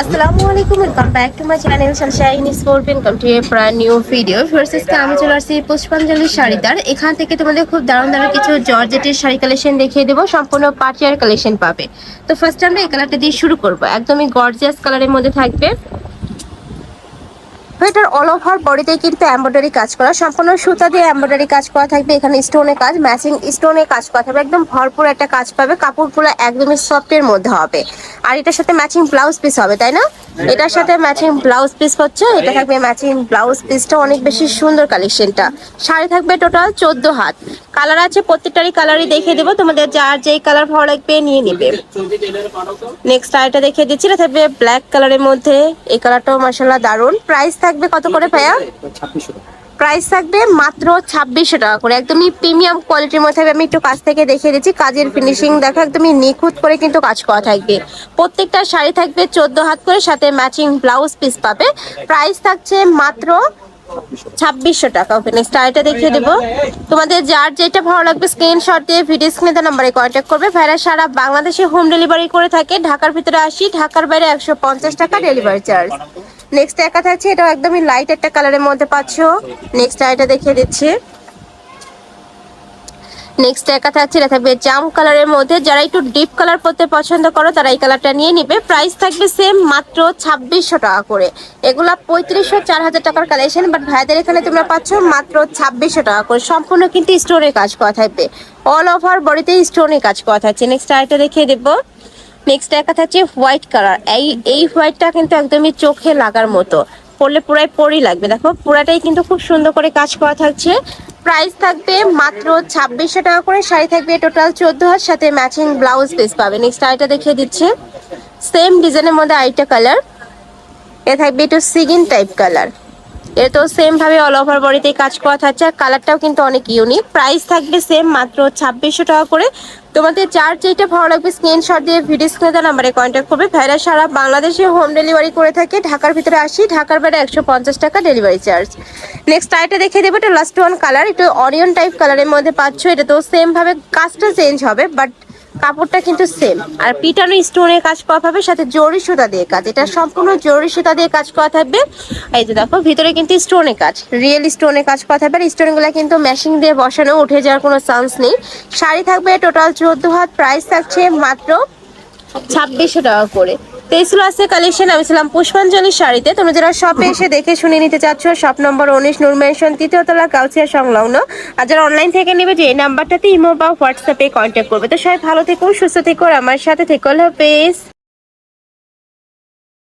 আসসালামু আলাইকুম back channel new video আমি চলে পুষ্পাঞ্জলি শাড়িদার এখান থেকে তোমাদের খুব দারুণ কিছু জর্জেটের শাড়ি কালেকশন দেখিয়ে দেবো। সম্পূর্ণ পাটিয়ার কালেকশন পাবে। তো ফার্স্ট আমরা এই কালারটা দিয়ে শুরু করব। একদমই গর্জিয়াস কালারের মধ্যে থাকবে। অল ওভার বডিতে কিন্তু এমব্রয়ডারি কাজ করা। সম্পূর্ণ সুতা দিয়ে এমব্রয়ডারি কাজ করা থাকবে, এখানে স্টোনে কাজ ম্যাচিং স্টোনে কাজ করা থাকবে। একদম ভরপুর একটা কাজ পাবে, কাপড়গুলো একদমই সফটের মধ্যে হবে। আর এটার সাথে ম্যাচিং ব্লাউজ পিস হবে, তাই না? এটার সাথে ম্যাচিং ব্লাউজ পিস হচ্ছে। এটা থাকবে ম্যাচিং ব্লাউজ পিসটা অনেক বেশি সুন্দর কালেকশনটা শাড়ি থাকবে টোটাল চোদ্দ হাত। কালার আছে, প্রত্যেকটারই কালারই দেখিয়ে দেবো। তোমাদের যার যেই কালার ভালো লাগবে নিয়ে নিবে। নেক্সট আরেকটা দেখিয়ে দিচ্ছি। এটা থাকবে ব্ল্যাক কালারের মধ্যে। এই কালারটাও মাসাল্লাহ দারুণ। প্রাইস থাকবে কত করে ভাইয়া? প্রাইস থাকবে মাত্র ছাব্বিশশো টাকা করে। একদমই প্রিমিয়াম কোয়ালিটির মধ্যে আমি একটু কাছ থেকে দেখিয়ে দিচ্ছি। কাজের ফিনিশিং দেখো, একদমই নিখুঁত করে কিন্তু কাজ করা থাকবে। প্রত্যেকটা শাড়ি থাকবে চোদ্দ হাত করে, সাথে ম্যাচিং ব্লাউজ পিস পাবে। প্রাইস থাকছে মাত্র ছাব্বিশশো টাকা। ওকে নেক্সট আরেকটা দেখিয়ে দেবো। তোমাদের যার যেটা ভালো লাগবে স্ক্রিনশট দিয়ে ভিডিও স্ক্রিনে নাম্বারে কন্ট্যাক্ট করবে। ভাইরা সারা বাংলাদেশে হোম ডেলিভারি করে থাকে। ঢাকার ভিতরে আসি, ঢাকার বাইরে একশো পঞ্চাশ টাকা ডেলিভারি চার্জ নেক্সট একা থাকছে, এটাও একদমই লাইট একটা কালারের মধ্যে পাচ্ছ। নেক্সট আরেকটা দেখিয়ে দিচ্ছি। নেক্সট একা থাকছে এটা থাকবে জাম কালারের মধ্যে। যারা একটু ডিপ কালার পরতে পছন্দ করো, তারা এই কালারটা নিয়ে নিবে। প্রাইস থাকবে সেম মাত্র ছাব্বিশশো টাকা করে। এগুলা পঁয়ত্রিশশো চার হাজার টাকার কালেকশন বাট ভাইদের এখানে তোমরা পাচ্ছ মাত্র ছাব্বিশশো টাকা করে। সম্পূর্ণ কিন্তু স্টোনে কাজ করা থাকবে। অল ওভার বডিতে স্টোনে কাজ করা থাকছে। নেক্সট আরেকটা দেখিয়ে দেবো। নেক্সট দেখা থাকছে হোয়াইট কালার এই এই হোয়াইটটা কিন্তু একদমই চোখে লাগার মতো। পরলে পুরাই পরই লাগবে। দেখো, পুরাটাই কিন্তু খুব সুন্দর করে কাজ করা থাকছে। প্রাইস থাকবে মাত্র ছাব্বিশশো টাকা করে, শাড়ি থাকবে টোটাল চোদ্দ হাজার সাথে ম্যাচিং ব্লাউজ পিস পাবে নেক্সট আইটা দেখিয়ে দিচ্ছি। সেম ডিজাইনের মধ্যে আরেকটা কালার এ থাকবে একটু সিগিন টাইপ কালার এ তো সেম ভাবে অল ওভার বডিতে কাজ করা থাকছে, আর কালারটাও কিন্তু অনেক ইউনিক প্রাইস থাকবে সেম মাত্র ছাব্বিশশো টাকা করে। তোমাদের যার যেটা ভালো লাগবে স্ক্রিনশট দিয়ে ভিডিও স্ক্রিনে দেওয়া নাম্বারে কন্ট্যাক্ট করবে। ভাইরা সারা বাংলাদেশে হোম ডেলিভারি করে থাকে। ঢাকার ভিতরে আসি, ঢাকার বাইরে একশো পঞ্চাশ টাকা ডেলিভারি চার্জ নেক্সট আইটা দেখে দেবো, এটা লাস্ট ওয়ান কালার একটু অরিয়ন টাইপ কালারের মধ্যে পাচ্ছ। এটা তো সেম ভাবে কাজটা চেঞ্জ হবে বাট কাপড়টা কিন্তু সেম আর পিটানো স্টোনের কাজ করা হবে সাথে জরি সুতা দিয়ে কাজ। এটা সম্পূর্ণ জরি সুতা দিয়ে কাজ করা থাকবে। এই যে দেখো, ভিতরে কিন্তু স্টোনের কাজ। রিয়েল স্টোনের কাজ করা থাকবে। আর স্টোনগুলো কিন্তু মেশিন দিয়ে বসানো, উঠে যাওয়ার কোনো চান্স নেই। শাড়ি থাকবে টোটাল চোদ্দ হাত প্রাইস থাকছে মাত্র ছাব্বিশশো টাকা করে। তো এই কালেকশন, আমি ছিলাম পুষ্পাঞ্জলি শাড়িতে। তোমরা যারা শপে এসে দেখে শুনে নিতে চাচ্ছ শপ নম্বর উনিশ, নূর তৃতীয়তলা কাউচিয়া সংলগ্ন। আর যারা অনলাইন থেকে নেবে, যে এই নাম্বারটাতে ইমো বা হোয়াটসঅ্যাপে কন্ট্যাক্ট করবে। তো সবাই ভালো থেকো, সুস্থ থেকো আমার সাথে থেকো হাফেজ।